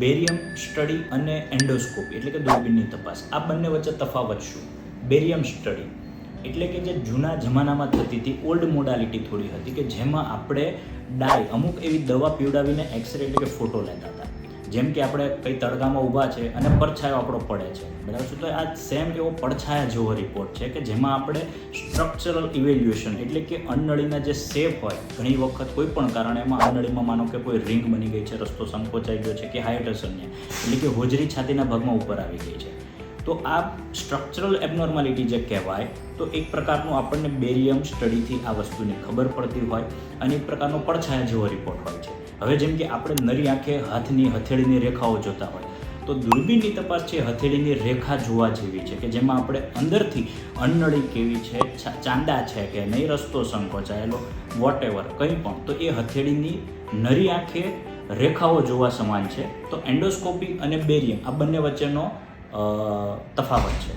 Barium study અને endoscopy, એટલે કે દૂરબીનની તપાસ. આ બંને વચ્ચે તફાવત શું? બેરિયમ સ્ટડી એટલે કે જે જૂના જમાનામાં થતી હતી, ઓલ્ડ મોડાલિટી થોડી હતી કે જેમાં આપણે ડાય અમુક એવી દવા પીવડાવીને એક્સરે એટલે કે ફોટો લેતા જેમ કે આપણે કઈ તડકામાં ઊભા છે અને પડછાયો આપણો પડે છે. બરાબર? છે તો આ સેમ એવો પડછાયા જેવો રિપોર્ટ છે કે જેમાં આપણે સ્ટ્રક્ચરલ ઇવેલ્યુએશન એટલે કે અન્નળીના જે શેપ હોય, ઘણી વખત કોઈ પણ કારણે એમાં અન્નળીમાં માનો કે કોઈ રિંગ બની ગઈ છે, રસ્તો સંકોચાઈ ગયો છે કે હાઇડ્રેશનને એટલે કે હોજરી છાતીના ભાગમાં ઉપર આવી ગઈ છે. તો આ સ્ટ્રક્ચરલ એબનોર્માલિટી જે કહેવાય, તો એક પ્રકારનું આપણને બેરિયમ સ્ટડીથી આ વસ્તુની ખબર પડતી હોય અને એક પ્રકારનો પડછાયા જેવો રિપોર્ટ હોય છે. હવે જેમ કે આપણે નરી આંખે હાથની હથેળીની રેખાઓ જોતા હોય, તો દૂરબીનની તપાસ છે હથેળીની રેખા જોવા જેવી છે, કે જેમાં આપણે અંદરથી અન્નળી કેવી છે ચાંદા છે કે નહીં, રસ્તો સંકોચાયેલો વોટ એવર કંઈ પણ, તો એ હથેળીની નરી આંખે રેખાઓ જોવા સમાન છે. તો એન્ડોસ્કોપી અને બેરિયમ, આ બંને વચ્ચેનો તફાવત છે.